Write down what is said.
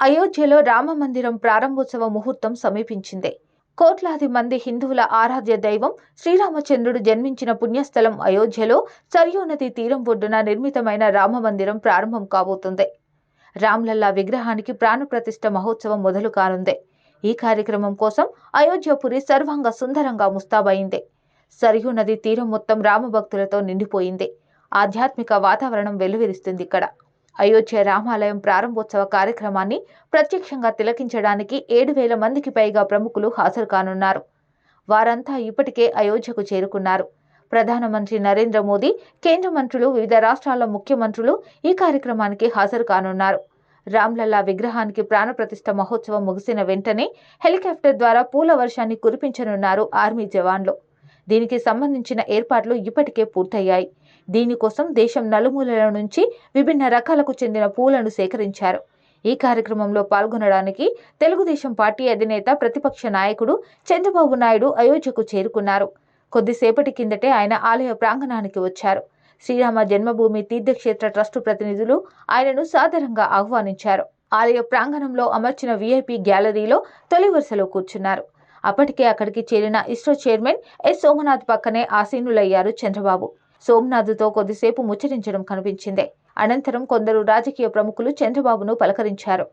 అయోధ్యలో రామ మందిరం ప్రారంభోత్సవ ముహూర్తం సమీపించింది. కోట్లాది మంది హిందువుల ఆరాధ్య దైవం శ్రీరామచంద్రుడు జన్మించిన పుణ్యస్థలం అయోధ్యలో సరియు నది తీరం ఒడ్డున నిర్మితమైన రామ మందిరం ప్రారంభం కాబోతుంది. రామ్లల్లా విగ్రహానికి ప్రాణప్రతిష్ఠ మహోత్సవం మొదలు కానుంది. ఈ కార్యక్రమం కోసం అయోధ్యపురి సర్వాంగ సుందరంగా ముస్తాబైంది సరియు నది తీరం మొత్తం రామభక్తులతో నిండిపోయింది. ఆధ్యాత్మిక వాతావరణం వెలువరిస్తుంది ఇక్కడ. అయోధ్య రామాలయం ప్రారంభోత్సవ కార్యక్రమాన్ని ప్రత్యక్షంగా తిలకించడానికి ఏడు వేల మందికి పైగా ప్రముఖులు హాజరు కానున్నారు. వారంతా ఇప్పటికే అయోధ్యకు చేరుకున్నారు. ప్రధానమంత్రి నరేంద్ర మోదీ కేంద్ర మంత్రులు వివిధ రాష్ట్రాల ముఖ్యమంత్రులు ఈ కార్యక్రమానికి హాజరు కానున్నారు. రామ్లల్లా విగ్రహానికి ప్రాణప్రతిష్ఠ మహోత్సవం ముగిసిన వెంటనే హెలికాప్టర్ ద్వారా పూల వర్షాన్ని కురిపించనున్నారు ఆర్మీ జవాన్లు. దీనికి సంబంధించిన ఏర్పాట్లు ఇప్పటికే పూర్తయ్యాయి. దీనికోసం దేశం నలుమూలల నుంచి విభిన్న రకాలకు చెందిన పూలను సేకరించారు. ఈ కార్యక్రమంలో పాల్గొనడానికి తెలుగుదేశం పార్టీ అధినేత ప్రతిపక్ష నాయకుడు చంద్రబాబు నాయుడు అయోధ్యకు చేరుకున్నారు. కొద్దిసేపటి కిందటే ఆయన ఆలయ ప్రాంగణానికి వచ్చారు. శ్రీరామ జన్మభూమి తీర్థక్షేత్ర ట్రస్టు ప్రతినిధులు ఆయనను సాదరంగా ఆహ్వానించారు. ఆలయ ప్రాంగణంలో అమర్చిన వీఐపీ గ్యాలరీలో తొలి వరుసలో కూర్చున్నారు. అప్పటికే అక్కడికి చేరిన ఇస్రో చైర్మన్ ఎస్ సోమనాథ్ పక్కనే ఆసీనులయ్యారు చంద్రబాబు. సోమనాథ్తో కొద్దిసేపు ముచ్చరించడం కనిపించింది. అనంతరం కొందరు రాజకీయ ప్రముఖులు చంద్రబాబును పలకరించారు.